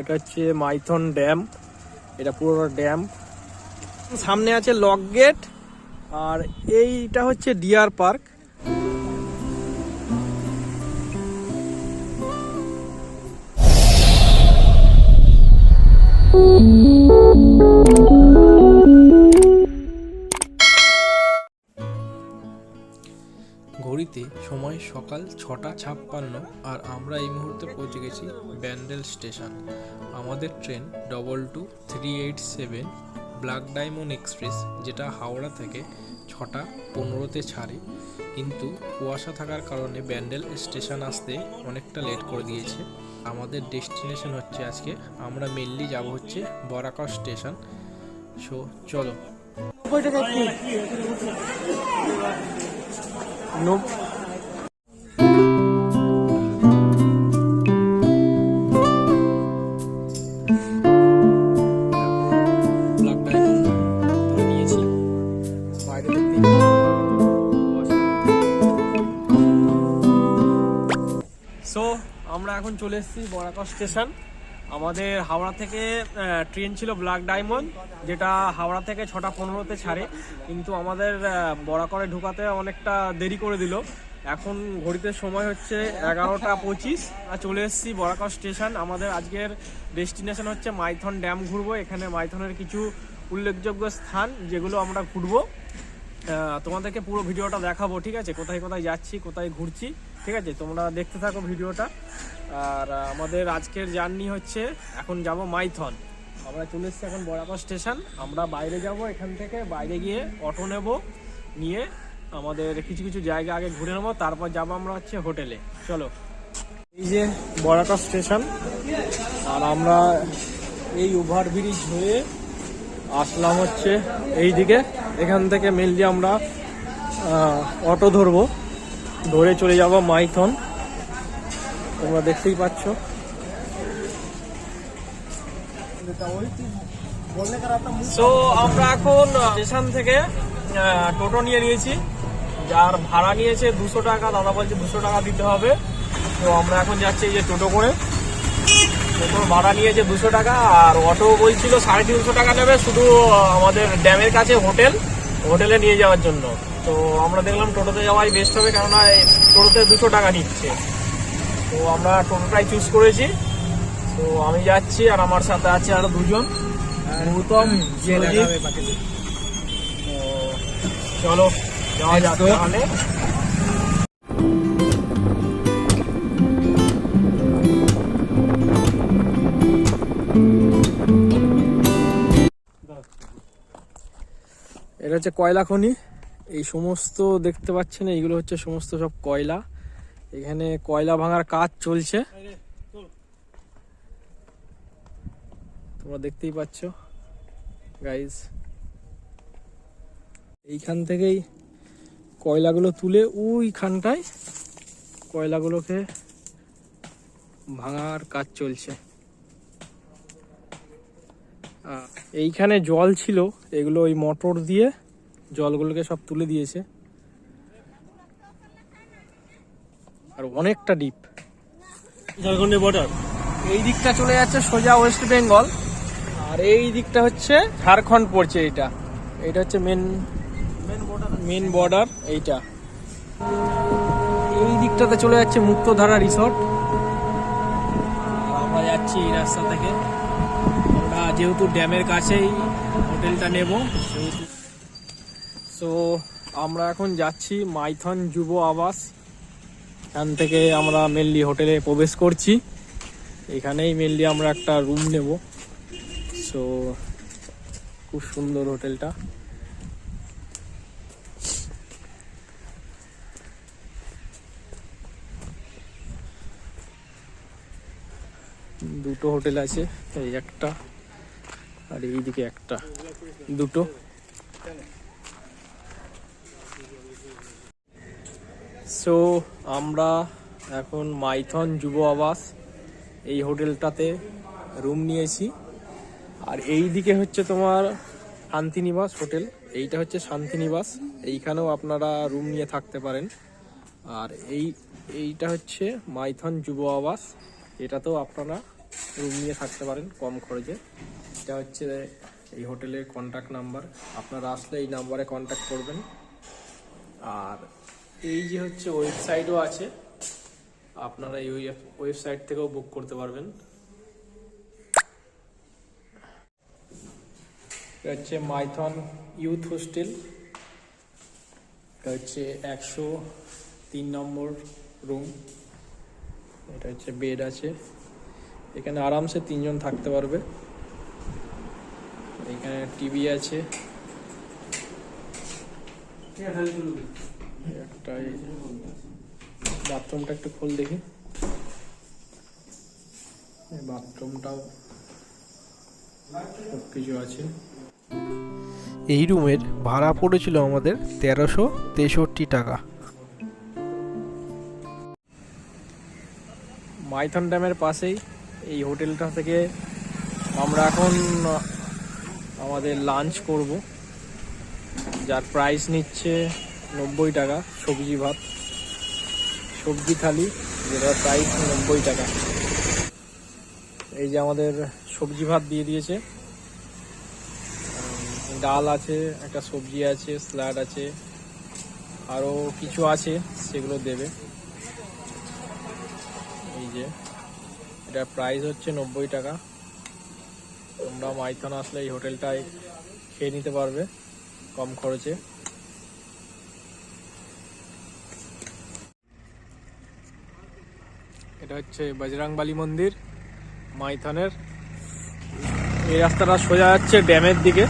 এটা হচ্ছে মাইথন ড্যাম। এটা পুরো ড্যাম। সামনে আছে লক গেট, আর এইটা হচ্ছে ডিয়ার পার্ক। ঘড়িতে সময় সকাল ছটা ছাপ্পান্ন আর আমরা এই মুহূর্তে পৌঁছে গেছি ব্যান্ডেল স্টেশন। আমাদের train double two three eight seven black diamond express, যেটা হাওড়া থেকে ছটা পনেরোতে ছাড়ে। কিন্তু কুয়াশা থাকার কারণে ব্যান্ডেল স্টেশন আসতে অনেকটা লেট করে দিয়েছে। আমাদের ডেস্টিনেশন হচ্ছে আজকে, আমরা মেনলি যাব হচ্ছে বরাকর স্টেশন। সো চলো। সো আমরা এখন চলে এসেছি বরাকর স্টেশন। আমাদের হাওড়া থেকে ট্রেন ছিল ব্ল্যাক ডায়মন্ড যেটা হাওড়া থেকে ছটা পনেরোতে ছাড়ে। কিন্তু আমাদের আহ, বরাকরে ঢুকাতে অনেকটা দেরি করে দিল। এখন ঘড়িতে সময় হচ্ছে এগারোটা পঁচিশ। আর চলে এসেছি বরাকর স্টেশন। আমাদের আজকের ডেস্টিনেশন হচ্ছে মাইথন ড্যাম ঘুরবো। এখানে মাইথনের কিছু উল্লেখযোগ্য স্থান যেগুলো আমরা ঘুরবো। তোমাদেরকে পুরো ভিডিওটা দেখাবো ঠিক আছে? কোথায় কোথায় যাচ্ছি কোথায় ঘুরছি। ঠিক আছে, তোমরা দেখতে থাকো ভিডিওটা। আর আমাদের আজকের জার্নি হচ্ছে, এখন যাব মাইথন। আমরা চলে এসেছি এখন বরাকর স্টেশন। আমরা বাইরে যাব এখান থেকে, বাইরে গিয়ে অটো নেব, নিয়ে আমাদের কিছু কিছু জায়গা আগে ঘুরে নেব, তারপর যাব আমরা হচ্ছে হোটেলে। চলো। এই যে বরাকর স্টেশন, আর আমরা এই ওভারব্রিজ হয়ে আসলাম হচ্ছে এই দিকে এখান থেকে মেনলি আমরা অটো ধরবো। ধরে চলে যাব মাইথন। তোমরা দেখতেই পাচ্ছ। সো আমরা এখন স্টেশন থেকে টোটো নিয়ে নিয়েছি। যার ভাড়া নিয়েছে দুশো টাকা, দাদা বলছে দুশো টাকা দিতে হবে। তো আমরা এখন যাচ্ছি এই যে টোটো করে। টোটোর ভাড়া নিয়েছে দুশো টাকা, আর অটো বলছিল সাড়ে তিনশো টাকা নেবে, শুধু আমাদের ড্যামের কাছে হোটেল। হোটেলে নিয়ে যাওয়ার জন্য। তো আমরা দেখলাম টোটোতে যাওয়াই বেস্ট হবে কেননা টোটোতে দুশো টাকা নিচ্ছে। তো আমরা টোটোটাই চুজ করেছি। তো আমি যাচ্ছি আর আমার সাথে আছে আরও দুজন। গৌতম চলো যাওয়া যাক তাহলে। এটা হচ্ছে কয়লা খনি। এই সমস্ত দেখতে পাচ্ছেন, এইগুলো হচ্ছে সমস্ত সব কয়লা। এখানে কয়লা ভাঙার কাজ চলছে। তোমরা দেখতেই পাচ্ছ গাইজ এইখান থেকেই কয়লাগুলো তুলে ওইখানটায় কয়লাগুলোকে ভাঙার কাজ চলছে। এইখানে জল ছিল, এগুলো ওই মোটর দিয়ে জলগুলোকে সব তুলে দিয়েছে। আর অনেকটা ডিপ ঝাড়খণ্ডের বর্ডার এই দিকটা চলে যাচ্ছে সোজা ওয়েস্ট বেঙ্গল আর এই দিকটা হচ্ছে ঝাড়খণ্ড পড়ছে এইটা। এইটা হচ্ছে মেন মেন বর্ডার এইটা। এই দিকটাতে চলে যাচ্ছে মুক্তধারা রিসর্ট আর আমরা যাচ্ছি এই রাস্তা থেকে। আমরা যেহেতু ড্যামের কাছেই হোটেলটা নেব সেহেতু সো আমরা এখন যাচ্ছি মাইথন যুব আবাস। এখান থেকে আমরা মেনলি হোটেলে প্রবেশ করছি। এখানেই মেনলি আমরা একটা রুম নেব। সো খুব সুন্দর হোটেলটা। দুটো হোটেল আছে, এই একটা আর এইদিকে একটা। দুটো। সো আমরা এখন মাইথন যুব আবাস এই হোটেলটাতে রুম নিয়েছি। আর এই দিকে হচ্ছে তোমার শান্তিনিবাস হোটেল। এইটা হচ্ছে শান্তিনিবাস। এইখানেও আপনারা রুম নিয়ে থাকতে পারেন। আর এই, এইটা হচ্ছে মাইথন যুব আবাস। এটাতেও আপনারা রুম নিয়ে থাকতে পারেন কম খরচে। এটা হচ্ছে এই হোটেলের কন্ট্যাক্ট নাম্বার আপনারা আসলে এই নাম্বারে কন্ট্যাক্ট করবেন। আর এই যে হচ্ছে ওয়েবসাইটও আছে, আপনারা এই ওয়েবসাইট থেকেও বুক করতে পারবেন। হচ্ছে মাইথন ইউথ হোস্টেল। হচ্ছে একশো তিন নম্বর রুম। এটা হচ্ছে বেড আছে। এখানে আরামসে তিনজন থাকতে পারবে। এখানে টিভি আছে। একটা বাথরুমটা একটু খোল দেখি। বাথরুমটাও সব কিছু আছে। এই রুমের ভাড়া পড়েছিল আমাদের তেরোশো তেষট্টি টাকা। মাইথন ড্যামের পাশেই এই হোটেলটা থেকে আমরা এখন আমাদের লাঞ্চ করব। যার প্রাইস নিচ্ছে নব্বই টাকা, সবজি ভাত। সবজি থালি, যেটা প্রাইস নব্বই টাকা। এই যে আমাদের সবজি ভাত দিয়ে দিয়েছে। ডাল আছে, একটা সবজি আছে, স্যালাড আছে, আরও কিছু আছে, সেগুলো দেবে। এই যে এটার প্রাইস হচ্ছে নব্বই টাকা। তোমরা মাইথন আসলে এই হোটেলটায় খেয়ে নিতে পারবে কম খরচে। এটা হচ্ছে বজরাংবালি মন্দির, মাইথনের। এই রাস্তাটা সোজা যাচ্ছে ড্যামের দিকে।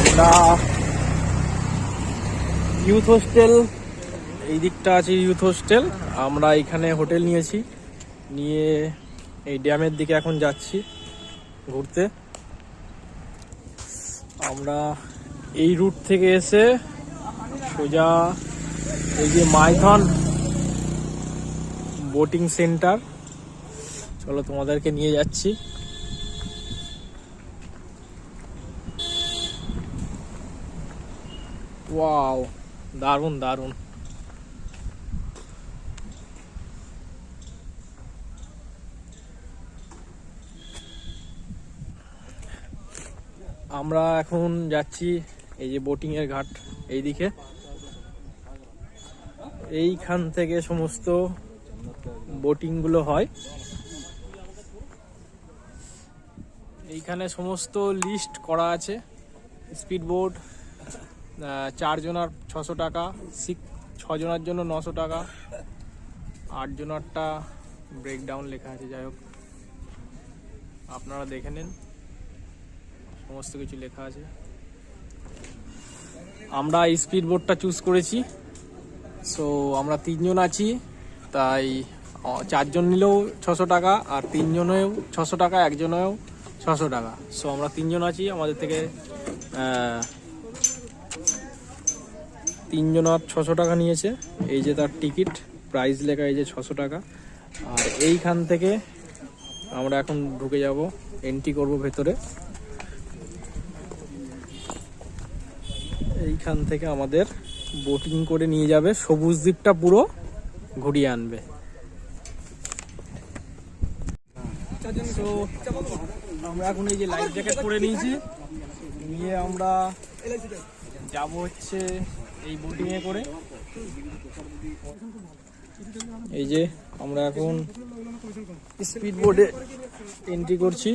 আমরা ইউথ হোস্টেল, এই দিকটা আছে ইউথ হোস্টেল। আমরা এখানে হোটেল নিয়েছি, নিয়ে এই ড্যামের দিকে এখন যাচ্ছি ঘুরতে। আমরা এই রুট থেকে এসে সোজা, এই যে মাইথন বোটিং সেন্টার। চলো তোমাদেরকে নিয়ে যাচ্ছি। ওয়াও, দারুণ দারুণ। আমরা এখন যাচ্ছি এই যে বোটিং এর ঘাট এইদিকে। এইখান থেকে সমস্ত বোটিংগুলো হয়। এইখানে সমস্ত লিস্ট করা আছে। স্পিড বোট চারজনার ছশো টাকা ছজনের জন্য নশো টাকা, আটজনারটা ব্রেকডাউন লেখা আছে, যাই হোক। আপনারা দেখে নিন। সমস্ত কিছু লেখা আছে। আমরা স্পিড বোটটা চুজ করেছি। সো আমরা তিনজন আছি, তাই চারজন নিলেও ছশো টাকা আর তিনজনেও ছশো টাকা, একজনেও ছশো টাকা। সো আমরা তিনজন আছি, আমাদের থেকে তিনজন আর ছশো টাকা নিয়েছে। এই যে তার টিকিট, প্রাইস লেখা এই যে ছশো টাকা। আর এইখান থেকে আমরা এখন ঢুকে যাব, এন্ট্রি করব ভেতরে। এইখান থেকে আমাদের বোটিং করে নিয়ে যাবে। সবুজ দ্বীপটা পুরো ঘুরিয়ে আনবে। So, আমরা এখন এই যে লাইফ জ্যাকেট পরে নিয়েছি। নিয়ে আমরা যাব হচ্ছে এই বোটিং এ করে। এই যে আমরা এখন স্পিড বোর্ডে এন্ট্রি করছি।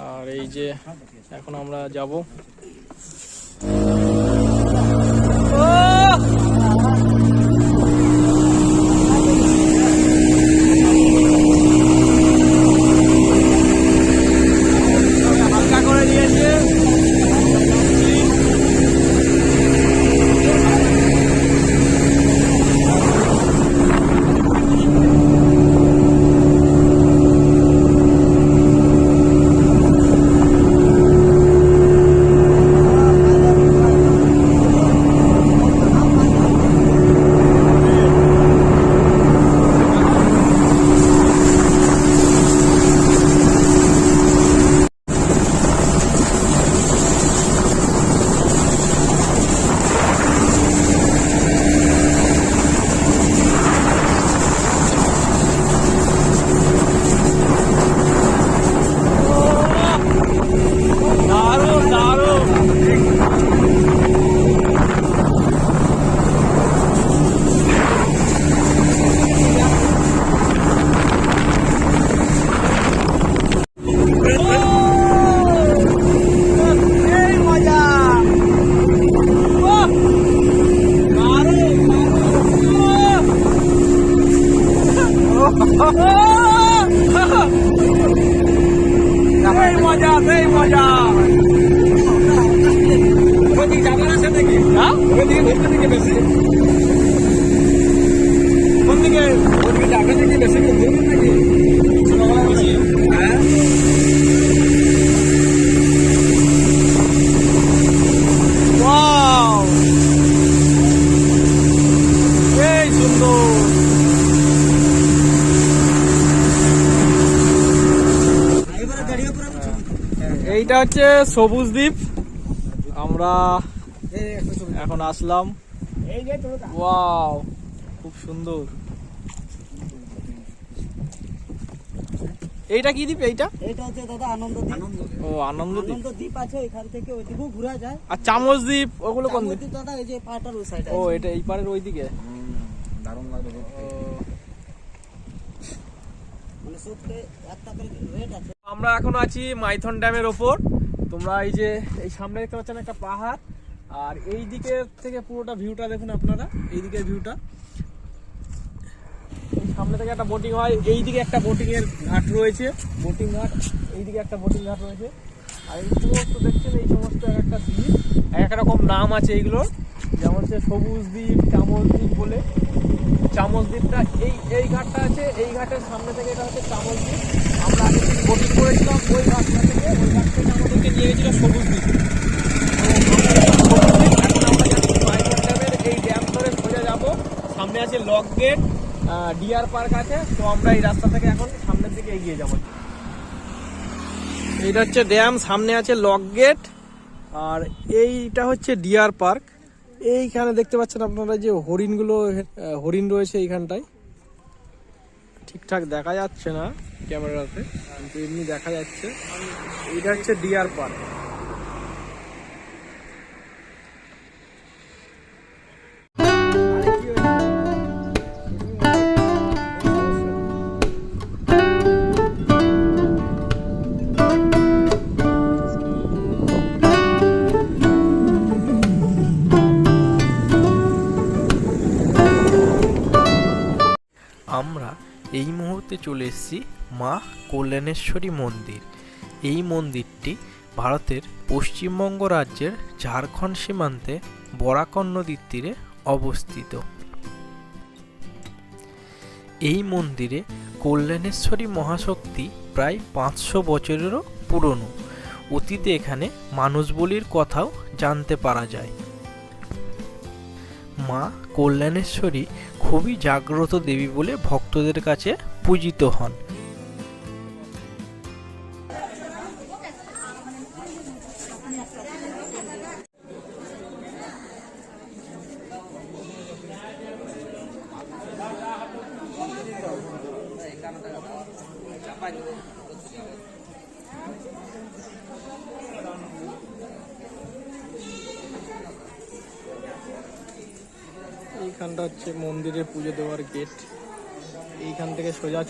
আর এই যে এখন আমরা যাব। Oh. সবুজ দ্বীপ। আমরা এখন আসলাম। ওয়াও খুব সুন্দর। এইটা কি দ্বীপ এইটা? এটা হচ্ছে দাদা আনন্দ দ্বীপ। ও আনন্দ দ্বীপ। আনন্দ দ্বীপ আছে এখান থেকে ওইদিকেও ঘোরা যায়। আর চামচ দ্বীপ ওগুলো কোন দ্বীপ? দাদা এই যে পাটার ওই সাইডে ও এটা এই পারের ওইদিকে? ও, মানে সত্যি একটা করে রেট আছে। আমরা এখন আছি মাইথন ড্যামের ওপর। তোমরা এই যে, এই সামনে দেখতে পাচ্ছেন একটা পাহাড়, আর এই দিকে থেকে পুরোটা ভিউটা দেখুন আপনারা, এই দিকের ভিউটা সামনে থেকে একটা বোটিং হয়, এই দিকে একটা বোটিং এর ঘাট রয়েছে বোটিং ঘাট, এই দিকে একটা বোটিং ঘাট রয়েছে। আর এই সমস্ত দেখছেন, এই সমস্ত এক একটা দ্বীপ, এক রকম নাম আছে এইগুলোর যেমন হচ্ছে সবুজ দ্বীপ, চামচ দ্বীপ বলে। চামচ দ্বীপটা, এই এই ঘাটটা আছে, এই ঘাটের সামনে থেকে এটা হচ্ছে চামচ দ্বীপ। আমরা আগে বোটিং করেছিলাম, ওই ঘাটটা থেকে, ওই ঘাট থেকে আমাদেরকে নিয়ে গেছিল সবুজ সামনে আছে লক গেট ডিয়ার পার্ক আছে, তো আমরা এই রাস্তা থেকে এখন সামনের দিকে এগিয়ে যাব। এইটা হচ্ছে ড্যাম, সামনে আছে লক গেট, আর এইটা হচ্ছে ডিয়ার পার্ক। এইখানে দেখতে পাচ্ছেন আপনারা যে হরিণগুলো গুলো হরিণ রয়েছে এইখানটায়। ঠিকঠাক দেখা যাচ্ছে না ক্যামেরাতে, কিন্তু এমনি দেখা যাচ্ছে। এটা হচ্ছে ডিয়ার পার্ক। মুহূর্তে চলে এসেছি মা কল্যাণেশ্বরী মন্দির। এই মন্দিরটি ভারতের পশ্চিমবঙ্গ রাজ্যের ঝাড়খণ্ড সীমান্তে বরাকর নদীর তীরে অবস্থিত। এই মন্দিরে কল্যাণেশ্বরী মহাশক্তি প্রায় পাঁচশো বছরেরও পুরনো। অতীতে এখানে মানুষ বলির কথাও জানতে পারা যায়। মা কল্যাণেশ্বরী খুবই জাগ্রত দেবী বলে ভক্তদের কাছে পূজিত হন।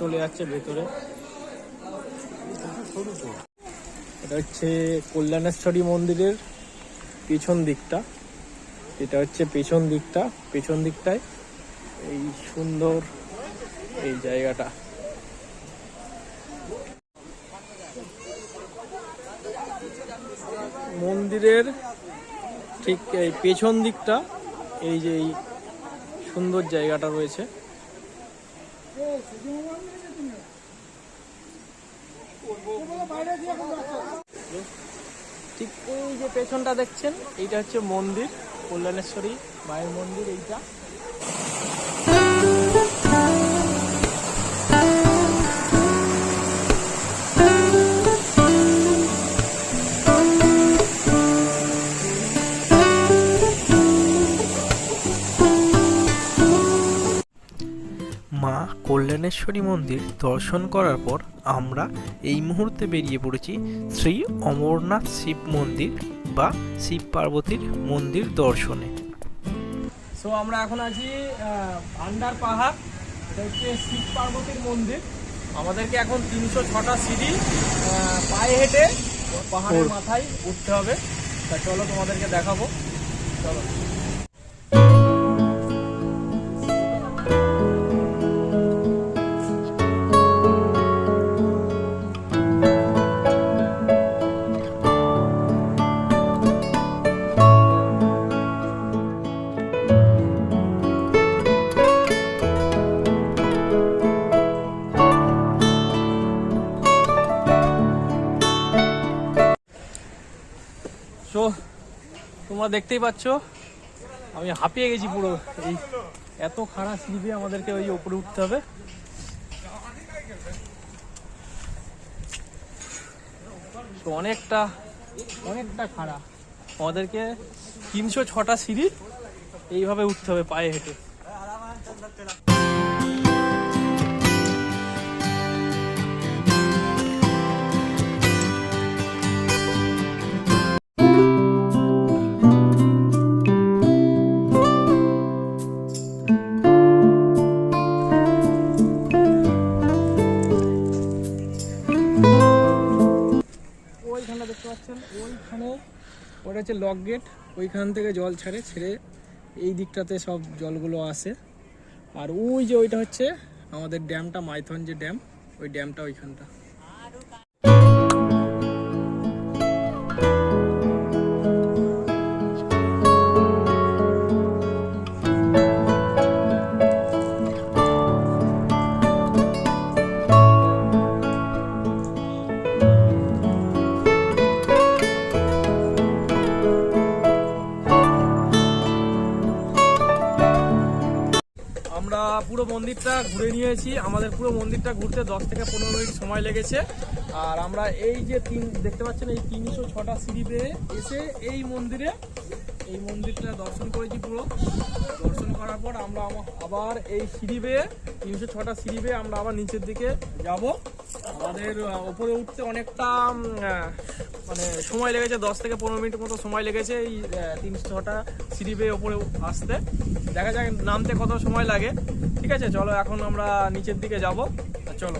চলে যাচ্ছে ভেতরে। এটা হচ্ছে কল্যাণেশ্বরী মন্দিরের পেছন দিকটা। এটা হচ্ছে পেছন দিকটা। পেছন দিকটায় এই সুন্দর এই জায়গাটা। মন্দিরের ঠিক এই পেছন দিকটা, এই যে এই সুন্দর জায়গাটা রয়েছে। ঠিক এই যে পেছনটা দেখছেন এইটা হচ্ছে মন্দির কল্যাণেশ্বরী মায়ের মন্দির এইটা। কল্যাণেশ্বরী মন্দির দর্শন করার পর আমরা এই মুহূর্তে বেরিয়ে পড়েছি শ্রী অমরনাথ শিব মন্দির বা শিব পার্বতীর মন্দির দর্শনে। সো আমরা এখন আছি ভান্ডার পাহাড় এটা হচ্ছে শিব পার্বতীর মন্দির। আমাদেরকে এখন তিনশো ছটা সিঁড়ি পায়ে হেঁটে পাহাড়ের মাথায় উঠতে হবে। তা চলো তোমাদেরকে দেখাবো। চলো। তোমরা দেখতেই পাচ্ছ। আমি হাঁপিয়ে গেছি পুরো। এই এত খাড়া সিঁড়ি আমাদেরকে ওই ওপরে উঠতে হবে। তো অনেকটা অনেকটা খাড়া আমাদেরকে তিনশো ছটা সিঁড়ি এইভাবে উঠতে হবে পায়ে হেঁটে। হচ্ছে লক গেট ওইখান থেকে জল ছাড়ে, ছেড়ে এই দিকটাতে সব জলগুলো আসে। আর ওই যে ওইটা হচ্ছে আমাদের ড্যামটা, মাইথন যে ড্যাম, ওই ড্যামটা ওইখানটা। নিয়েছি আমাদের পুরো মন্দিরটা ঘুরতে দশ থেকে পনেরো মিনিট সময় লেগেছে। আর আমরা এই যে তিন, দেখতে পাচ্ছেন এই তিনশো ছটা সিঁড়ি বেয়ে এসে এই মন্দিরে, এই মন্দিরটা দর্শন করেছি পুরো। দর্শন করার পর আমরা আমা- আবার এই সিঁড়ি বেয়ে, তিনশো ছটা সিঁড়ি বেয়ে আমরা আবার নিচের দিকে যাব। আমাদের ওপরে উঠতে অনেকটা মানে সময় লেগেছে, দশ থেকে পনেরো মিনিট মতো সময় লেগেছে এই তিনশো ছটা সিঁড়ি বেয়ে ওপরে আসতে। দেখা যাক নামতে কত সময় লাগে। ঠিক আছে, চলো এখন আমরা নিচের দিকে যাব। চলো।